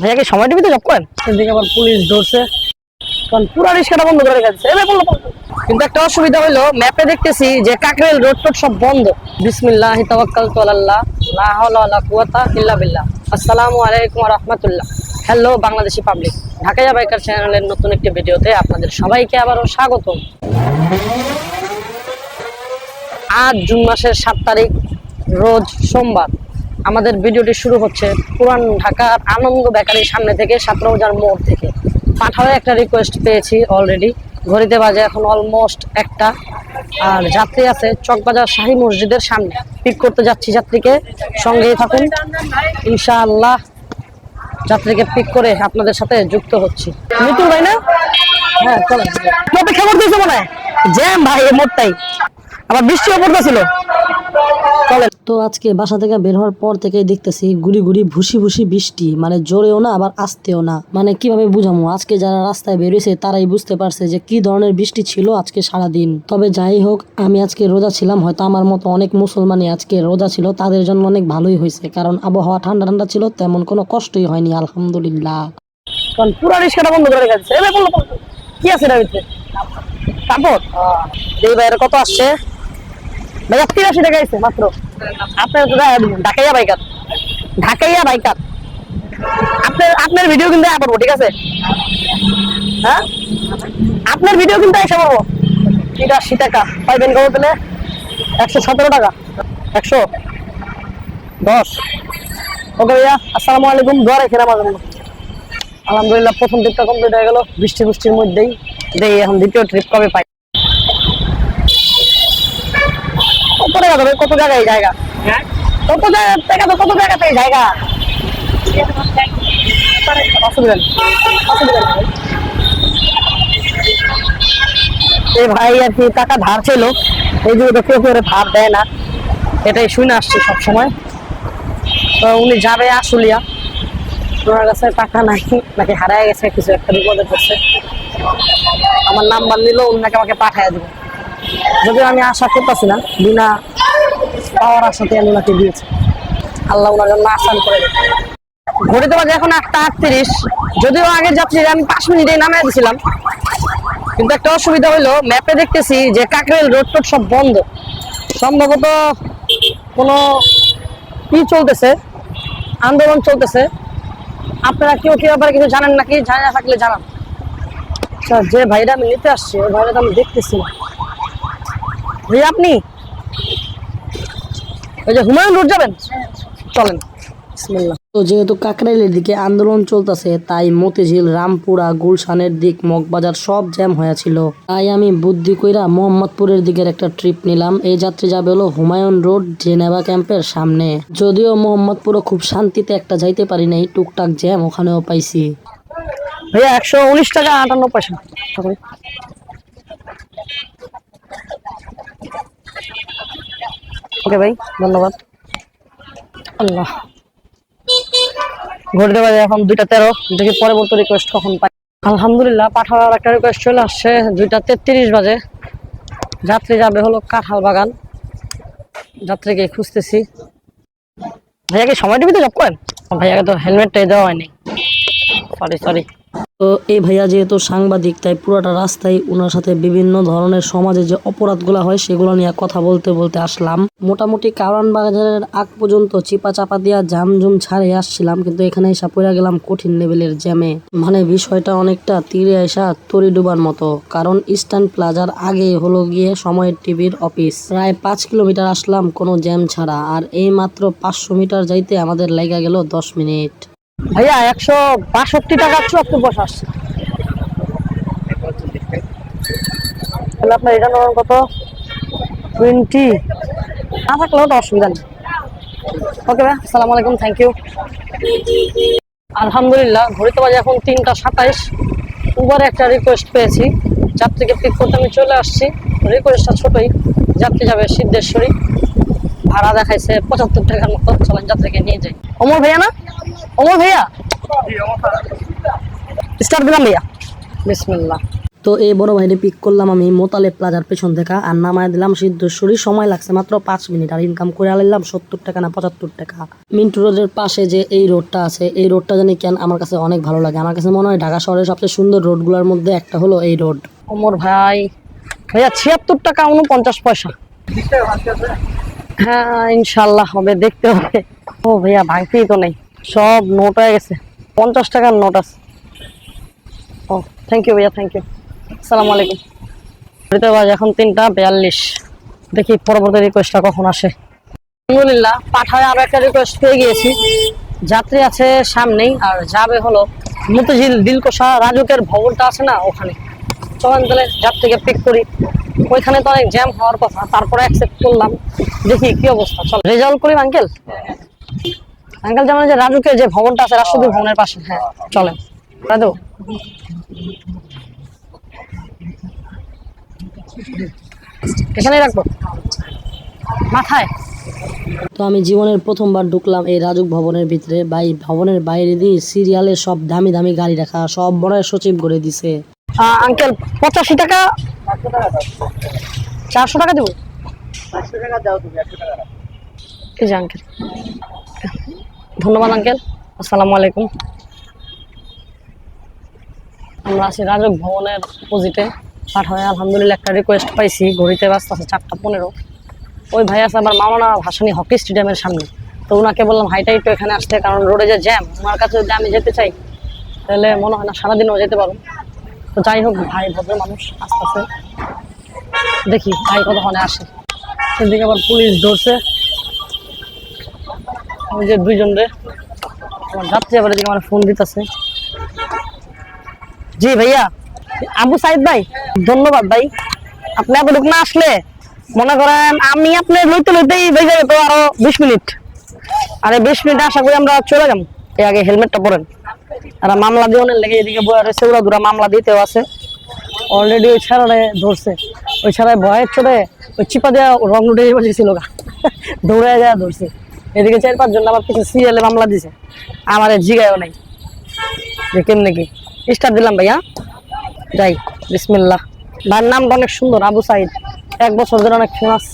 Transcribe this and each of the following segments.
ভাইয়া কি সময় টিভিতে জব করেন? এদিকে আবার পুলিশ ধরছে। কারণ পুরো রিক্সাটা বন্ধ করে রেখেছে এবার বলল কিন্তু একটা অসুবিধা হলো ম্যাপে দেখতেছি যে কাকরেল রোড টোড সব বন্ধ। বিসমিল্লাহ তাওয়াক্কালতু আলাল্লাহ লা হাওলা ওয়ালা কুওয়াতা ইল্লা বিল্লাহ। আসসালামু আলাইকুম ওয়া রাহমাতুল্লাহ। Hello Bangladeshi public Dhakaiya biker চ্যানেলের নতুন একটি ভিডিওতে আপনাদের সবাইকে আবারও স্বাগতম। আজ জুন মাসের সাত তারিখ রোজ সোমবার। আমাদের ভিডিওটি শুরু হচ্ছে পুরান ঢাকার আনন্দ বেকারির সামনে থেকে সতেরো হাজার মোড় থেকে। পাঠাও একটা রিকোয়েস্ট পেয়েছি অলরেডি ঘড়িতে বাজে এখন অলমোস্ট একটা। আর যাত্রী আছে চকবাজার শাহী মসজিদের সামনে। পিক করতে যাচ্ছি যাত্রীকে। সঙ্গেই থাকুন। ইনশাআল্লাহ যাত্রীকে পিক করে আপনাদের সাথে যুক্ত হচ্ছি। মিতুল ভাই না? হ্যাঁ করতেছে মনে হয়? জ্যাম ভাই মোটটাই আবার বৃষ্টিও পড়তেছিল। তো আজকে বাসা থেকে বের হওয়ার পর থেকেই দেখতেছি গুড়ি গুড়ি ভুসি ভুসি বৃষ্টি মানে জোরেও না আবার আসতেও না। মানে কীভাবে বুঝামো আজকে যারা রাস্তায় বেরিয়েছে তারাই বুঝতে পারছে যে কি ধরনের বৃষ্টি ছিল আজকে সারা দিন তবে যাই হোক আমি আজকে রোজা ছিলাম হয়তো আমার মতো অনেক মুসলমানই আজকে রোজা ছিল তাদের জন্য অনেক ভালোই হয়েছে কারণ আবহাওয়া ঠান্ডা ঠান্ডা ছিল তেমন কোনো কষ্টই হয়নি আলহামদুলিল্লাহ। কারণ পুরো রিক্সাটা বন্ধ করে বলল কি আছে কাপড় এই বাইরে কত আসছে? ভাইয়া তিরাশি টাকা আছে মাত্র। আপনার দেখা ঢাকাইয়া বাইকার ঢাকাইয়া বাইকার আপনার আপনার ভিডিও কিন্তু দেখা করব ঠিক আছে? হ্যাঁ? আপনার ভিডিও কিন্তু এসে করব তিরাশি টাকা। পাইবেন কত তাহলে? একশো সতেরো টাকা। একশো দশ। ওকে ভাইয়া, আসসালামু আলাইকুম। দোয়া রেখে আমার জন্য। আলহামদুলিল্লাহ, প্রথম ট্রিপটা কমপ্লিট হয়ে গেল। বৃষ্টি বৃষ্টির মধ্যেই। দেই, এখন দ্বিতীয় ট্রিপ কবে পাই? টাকা দেবে কত জায়গায় জায়গা? কত জায়গা টাকা তো কত জায়গাতে জায়গা? অসুবিধা অসুবিধা এই ভাই আর কি টাকা ধার ছিল। এই তো কেউ ধার দেয় না। এটাই শুনে আসছি সবসময়। তো উনি যাবে আসুলিয়া ওনার কাছে টাকা নাই নাকি হারায় গেছে কিছু একটা বিপদে পড়ছে। আমার নাম্বার নিল উনাকে আমাকে পাঠিয়ে দেবে। যদিও আমি আশা করতেছি না বিনা পাওয়ার আশাতে আমি ওনাকে আল্লাহ ওনার জন্য আসান করে ঘড়িতে বাজে এখন আটটা আটত্রিশ। যদিও আগে যাচ্ছি আমি পাঁচ মিনিটে নামিয়ে দিয়েছিলাম। কিন্তু একটা অসুবিধা হলো ম্যাপে দেখতেছি যে কাকরেল রোড টোড সব বন্ধ। সম্ভবত কোনো কি চলতেছে, আন্দোলন চলতেছে। আপনারা কেউ কেউ ব্যাপারে কিছু জানেন নাকি? জানা থাকলে জানান। আচ্ছা যে ভাইরা আমি নিতে আসছি, ওই ভাইরা তো আমি দেখতেছি না। ভাই আপনি? ওই যে হুমায়ুন রোড যাবেন? চলেন। তো যেহেতু কাকরাইলের দিকে আন্দোলন চলতেছে তাই মতিঝিল রামপুরা গুলশানের দিক মগবাজার সব জ্যাম হয়েছিল। তাই আমি বুদ্ধি কইরা মোহাম্মদপুরের দিকের একটা ট্রিপ নিলাম। এই যাত্রী যাবে হলো হুমায়ুন রোড জেনেভা ক্যাম্পের সামনে। যদিও মোহাম্মদপুরও খুব শান্তিতে একটা যাইতে পারি নাই টুকটাক জ্যাম ওখানেও পাইছি। ভাইয়া একশো উনিশ টাকা আটান্ন পয়সা। ওকে ভাই ধন্যবাদ। আল্লাহ। ঘড়িতে বাজে এখন দুইটা তেরো দেখি পরবর্তী রিকোয়েস্ট কখন পাই। আলহামদুলিল্লাহ পাঠাওয়ার একটা রিকোয়েস্ট চলে আসছে দুইটা তেত্রিশ বাজে। যাত্রী যাবে হলো কাঁঠাল বাগান। যাত্রীকে খুঁজতেছি। ভাইয়া কি সময় টিভিতে জব করেন? ভাইয়াকে তো হেলমেটটাই দেওয়া হয়নি। সরি সরি তো এই ভাইয়া যেহেতু সাংবাদিক, তাই পুরোটা রাস্তায় ওনার সাথে বিভিন্ন ধরনের সমাজে যে অপরাধগুলো হয়, সেগুলো নিয়ে কথা বলতে বলতে আসলাম। মোটামুটি কারণ বাজারের আগ পর্যন্ত চিপা চাপা দিয়া জাম জুম ছাড়ে আসছিলাম, কিন্তু এখানে এসে পড়ে গেলাম কঠিন লেভেলের জ্যামে। মানে বিষয়টা অনেকটা তীরে আসা তরি ডুবার মতো, কারণ ইস্টার্ন প্লাজার আগে হলো গিয়ে সময়ের টিভির অফিস। প্রায় পাঁচ কিলোমিটার আসলাম কোনো জ্যাম ছাড়া, আর এই মাত্র পাঁচশো মিটার যাইতে আমাদের লেগে গেল দশ মিনিট। ভাইয়া, একশো বাষট্টি টাকা চুয়াত্তর পয়সা তাহলে আপনার এটা নেবেন কত? টোয়েন্টি না থাকলে ওটা অসুবিধা নেই। ওকে ভাই আসসালামু আলাইকুম থ্যাংক ইউ আলহামদুলিল্লাহ, ঘড়িতে বাজে এখন তিনটা সাতাইশ। উবারে একটা রিকোয়েস্ট পেয়েছি। যাত্রীকে পিক করতে আমি চলে আসছি। রিকোয়েস্টটা ছোটই। যাত্রী যাবে সিদ্ধেশ্বরী। ভাড়া দেখাইছে পঁচাত্তর টাকার মতো। চলেন যাত্রীকে নিয়ে যাই। অমর ভাইয়া না? অমর ভাইয়া? স্টার্ট দিলাম ভাইয়া। বিসমিল্লাহ। তো এই বড় ভাইরে পিক করলাম আমি মোতালে প্লাজার পেছন থেকে আর নামায় দিলাম সিদ্ধেশ্বরী। সময় লাগছে মাত্র পাঁচ মিনিট আর ইনকাম করে আলাইলাম সত্তর টাকা না পঁচাত্তর টাকা। মিন্টু রোডের পাশে যে এই রোডটা আছে এই রোডটা জানি কেন আমার কাছে অনেক ভালো লাগে। আমার কাছে মনে হয় ঢাকা শহরের সবচেয়ে সুন্দর রোডগুলোর মধ্যে একটা হলো এই রোড ওমর ভাই। ভাইয়া ছিয়াত্তর টাকা উনপঞ্চাশ পয়সা। হ্যাঁ ইনশাল্লাহ হবে দেখতে হবে। ও ভাইয়া ভাঙতেই তো নেই। সব নোট হয়ে গেছে। পঞ্চাশ টাকার নোট আছে। ও থ্যাংক ইউ ভাইয়া থ্যাংক ইউ আসসালামু আলাইকুম। ঘড়িতে বাজে এখন তিনটা বিয়াল্লিশ। দেখি পরবর্তী রিকোয়েস্টটা কখন আসে। আলহামদুলিল্লাহ, পাঠায় আরও একটা রিকোয়েস্ট পেয়ে গিয়েছি। যাত্রী আছে সামনেই, আর যাবে হলো মতিঝিল দিলকোষা রাজুকের ভবনটা আছে না ওখানে। চলেন তাহলে যাত্রীকে পিক করি। ওইখানে তো অনেক জ্যাম হওয়ার কথা, তারপরে অ্যাকসেপ্ট করলাম। দেখি কি অবস্থা, চল। রেজাল্ট করি আঙ্কেল আঙ্কেল যেমন যে রাজুকের যে ভবনটা আছে রাষ্ট্রপতি ভবনের পাশে। হ্যাঁ চলেন। রাজু। এখানেই রাখব। মাথায়। তো আমি জীবনের প্রথমবার ঢুকলাম এই রাজুক ভবনের ভিতরে। বা এই ভবনের বাইরে দিয়ে সিরিয়ালে সব দামি দামি গাড়ি রাখা সব বড় সচিব করে দিছে। আঙ্কেল পঁচাশি টাকা? চারশো টাকা দেবো? এই যে আঙ্কেল। ধন্যবাদ আঙ্কেল আসসালামু আলাইকুম। আমরা আছি রাজক ভবনের অপোজিটে পাঠায় আলহামদুলিল্লাহ একটা রিকোয়েস্ট পাইছি, ঘড়িতে ব্যস্ত আছে চারটা পনেরো। ওই ভাই আছে আমার মামনা ভাসানি হকি স্টেডিয়ামের সামনে। তো ওনাকে বললাম হাইটাই তো এখানে আসতে, কারণ রোডে যে জ্যাম ওনার কাছে যদি আমি যেতে চাই, তাহলে মনে হয় না সারাদিনও যেতে পারব তো যাই হোক, ভাই ভদ্র মানুষ, আস্তে আস্তে। দেখি, ভাই কতক্ষণে আসে। সেদিকে আবার পুলিশ ধরছে। ওই যে দুইজন রে, আমার যাত্রী আবার এদিকে আমার ফোন দিতেছে। জি ভাইয়া, আবু সাইদ ভাই, ধন্যবাদ ভাই। আপনি এতটুকু না আসলে, মনে করেন আমি আপনি লইতে লইতেই হয়ে যাবে তো আরও বিশ মিনিট। আরে বিশ মিনিট আশা করি আমরা চলে যাব। এর আগে হেলমেটটা পরেন। আর মামলা দিয়ে অনেক লেগে এদিকে বয়ে রয়েছে ওরা দুরা মামলা দিতেও আছে। অলরেডি ওই ছাড়ারে ধরছে। ওই ছাড়ায় ভয়ের চড়ে ওই চিপা দেওয়া রং উঠে বসেছিল দৌড়ে যায় ধরছে। এদিকে চার পাঁচজন আবার কিছু সিরিয়ালে মামলা দিছে। আমার জিগায়ও নাই। যে কেমনে কি? স্টার্ট দিলাম ভাইয়া। যাই, বিসমিল্লাহ। ভাইয়ের নামটা অনেক সুন্দর, আবু সাইদ। এক বছর ধরে অনেক ফেমাস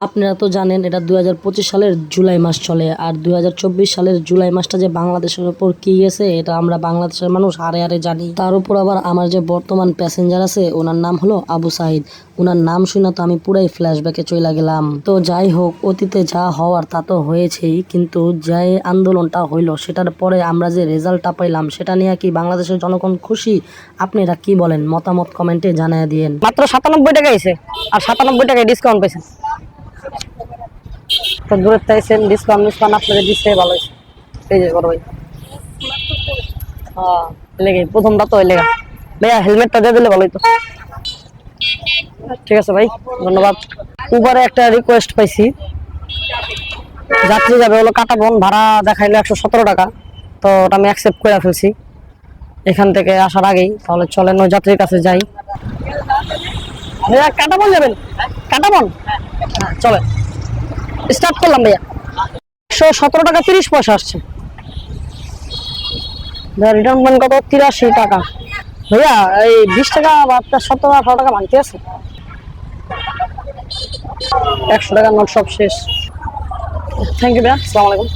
আপনারা তো জানেন, এটা দুই হাজার পঁচিশ সালের জুলাই মাস চলে আর দুই হাজার চব্বিশ সালের জুলাই মাসটা যে বাংলাদেশের উপর কি গেছে, এটা আমরা বাংলাদেশের মানুষ হারে হারে জানি। তার উপর আবার আমার যে বর্তমান প্যাসেঞ্জার আছে, ওনার নাম হলো আবু সাহিদ ওনার নাম শুনে তো আমি পুরাই ফ্ল্যাশব্যাকে চলে গেলাম। তো যাই হোক, অতীতে যা হওয়ার তা তো হয়েছেই, কিন্তু যে আন্দোলনটা হইল, সেটার পরে আমরা যে রেজাল্টটা পাইলাম, সেটা নিয়ে কি বাংলাদেশের জনগণ খুশি? আপনারা কি বলেন? মতামত কমেন্টে জানিয়ে দিয়েন। মাত্র সাতানব্বই টাকা আর সাতানব্বই টাকায় ডিসকাউন্ট পেয়েছেন তো দূরের চাইছেন ডিসকাউন্ট আপনাদের দিচ্ছে, ভালো হয়েছে। এই যে হ্যাঁ তো ভাইয়া হেলমেটটা দিয়ে দিলে ভালোই তো ঠিক আছে ভাই, ধন্যবাদ। একটা রিকোয়েস্ট পাইছি। যাত্রী যাবে, হলো কাটাবন ভাড়া দেখাইলো একশো সতেরো টাকা। তো ওটা আমি অ্যাকসেপ্ট করে ফেলছি। এখান থেকে আসার আগেই, তাহলে চলেন, ওই যাত্রীর কাছে যাই। কাটাবন যাবেন? কাটাবন হ্যাঁ চলেন। স্টার্ট করলাম ভাইয়া। একশো সতেরো টাকা তিরিশ পয়সা আসছে। রিটার্ন পেমেন্ট কত? তিরাশি টাকা। ভাইয়া, এই বিশ টাকা বা সতেরো, আঠারো টাকা ভাঙতে আছে। একশো টাকা নোট সব শেষ। থ্যাংক ইউ ভাইয়া। আসসালামু আলাইকুম।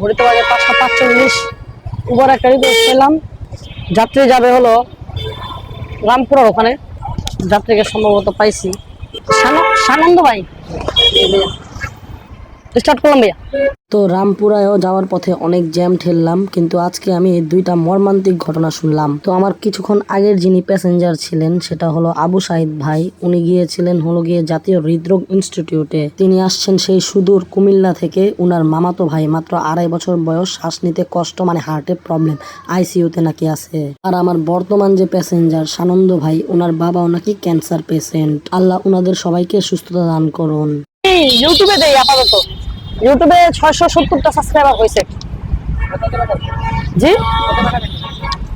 ঘড়িতে বাজে পাঁচটা পাঁচচল্লিশ। উবার একটা রিকোয়েস্ট পেলাম। যাত্রী যাবে হলো রামপুরার ওখানে। যাত্রীকে সম্ভবত পাইছি। সানন্দ ভাই। স্টার্ট করলাম ভাইয়া। তো রামপুরায়ও যাওয়ার পথে অনেক জ্যাম ঠেললাম, কিন্তু আজকে আমি দুইটা মর্মান্তিক ঘটনা শুনলাম। তো আমার কিছুক্ষণ আগের যিনি প্যাসেঞ্জার ছিলেন, সেটা হলো আবু সাইদ ভাই। উনি গিয়েছিলেন হলো গিয়ে জাতীয় হৃদরোগ ইনস্টিটিউটে তিনি আসছেন সেই সুদূর কুমিল্লা থেকে। উনার মামাতো ভাই মাত্র আড়াই বছর বয়স, শ্বাস নিতে কষ্ট মানে হার্টের প্রবলেম আইসিইউতে নাকি আছে। আর আমার বর্তমান যে প্যাসেঞ্জার সানন্দ ভাই ওনার বাবাও নাকি ক্যান্সার পেশেন্ট আল্লাহ উনাদের সবাইকে সুস্থতা দান করুন। ইউটিউবে দেই আপাতত। ইউটিউবে ছয়শো সত্তরটা সাবস্ক্রাইবার হয়েছে জি?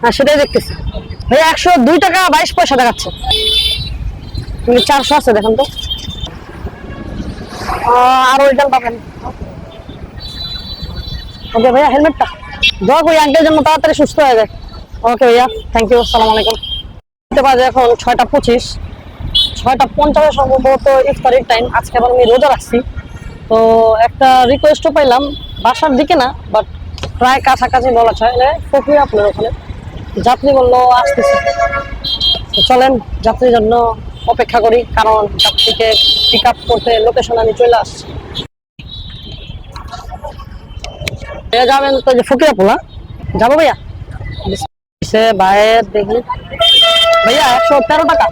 হ্যাঁ সেটাই দেখতেছি। ভাই একশো দুই টাকা বাইশ পয়সা দেখাচ্ছে। কিন্তু চারশো আছে, দেখেন তো। আর রিটার্ন পাবেন। ওকে ভাইয়া হেলমেটটা দোয়া করি আঙ্কেল জন্য তাড়াতাড়ি সুস্থ হয়ে যায়। ওকে ভাইয়া থ্যাংক ইউ আসসালামু আলাইকুম। এখন ছয়টা পঁচিশ। ছয়টা পঞ্চাশে সম্ভবত ইফতারির টাইম আজকে আবার আমি রোজা রাখছি। তো একটা রিকোয়েস্টও পাইলাম, বাসার দিকে না বাট প্রায় কাছাকাছি বলা যায় প্রক্রিয়া আপনার ওখানে। যাত্রী বলল, আসতেছে। চলেন যাত্রীর জন্য অপেক্ষা করি, কারণ যাত্রীকে পিক আপ করতে লোকেশন আমি চলে আসছি। যাবেন তো যে ফকিরা পোলা যাব ভাইয়া? ভাইয়ের দেখি ভাইয়া, একশো তেরো টাকা।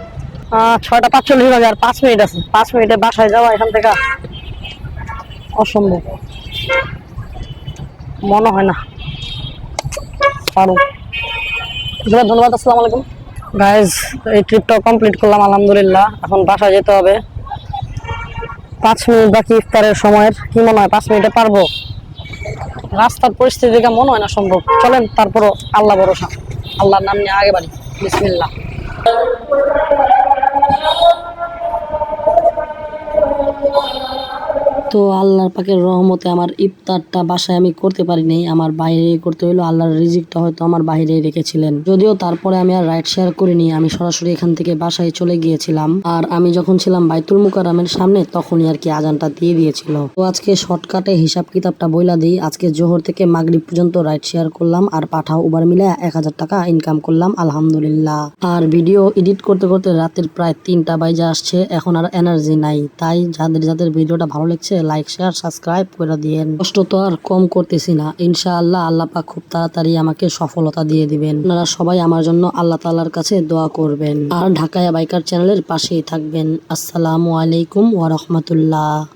ছয়টা পাঁচচল্লিশ বাজে আর পাঁচ মিনিট আছে। পাঁচ মিনিটে বাসায় যাওয়া এখান থেকে অসম্ভব। মনে হয় না। পারো। ধন্যবাদ, আসসালামু আলাইকুম। গাইজ এই ট্রিপটা কমপ্লিট করলাম, আলহামদুলিল্লাহ। এখন বাসায় যেতে হবে। পাঁচ মিনিট বাকি ইফতারের সময়ের। কি মনে হয়, পাঁচ মিনিটে পারব? রাস্তার পরিস্থিতি দেখে মনে হয় না সম্ভব। চলেন, তারপরও আল্লাহ ভরসা। আল্লাহর নাম নিয়ে আগে বাড়ি। বিসমিল্লাহ তো আল্লাহর পাকের রহমতে আমার ইফতারটা বাসায় আমি করতে পারিনি। আমার বাইরে করতে হলো আল্লাহর রিজিকটা হয়তো আমার বাইরে রেখেছিলেন। যদিও তারপরে আমি আর রাইড শেয়ার করিনি, আমি সরাসরি এখান থেকে বাসায় চলে গিয়েছিলাম। আর আমি যখন ছিলাম বাইতুল মুকারামের সামনে, তখনই আর কি আজানটা দিয়ে দিয়েছিল। তো আজকে শর্টকাটে হিসাব কিতাবটা বইলা দিই। আজকে জোহর থেকে মাগরিব পর্যন্ত রাইড শেয়ার করলাম আর পাঠাও উবার মিলে এক হাজার টাকা ইনকাম করলাম, আলহামদুলিল্লাহ। আর ভিডিও এডিট করতে করতে রাতের প্রায় তিনটা বাইজে আসছে, এখন আর এনার্জি নাই। তাই যাদের যাদের ভিডিওটা ভালো লাগছে লাইক শেয়ার সাবস্ক্রাইব করে দিয়েন। কষ্ট তো আর কম করতেছি না। ইনশাআল্লাহ আল্লাহ পাক খুব তাড়াতাড়ি আমাকে সফলতা দিয়ে দিবেন। আপনারা সবাই আমার জন্য আল্লাহ তাআলার কাছে দোয়া করবেন। আর ঢাকায় বাইকার চ্যানেলের পাশেই থাকবেন। আসসালামু আলাইকুম ওয়া রাহমাতুল্লাহ।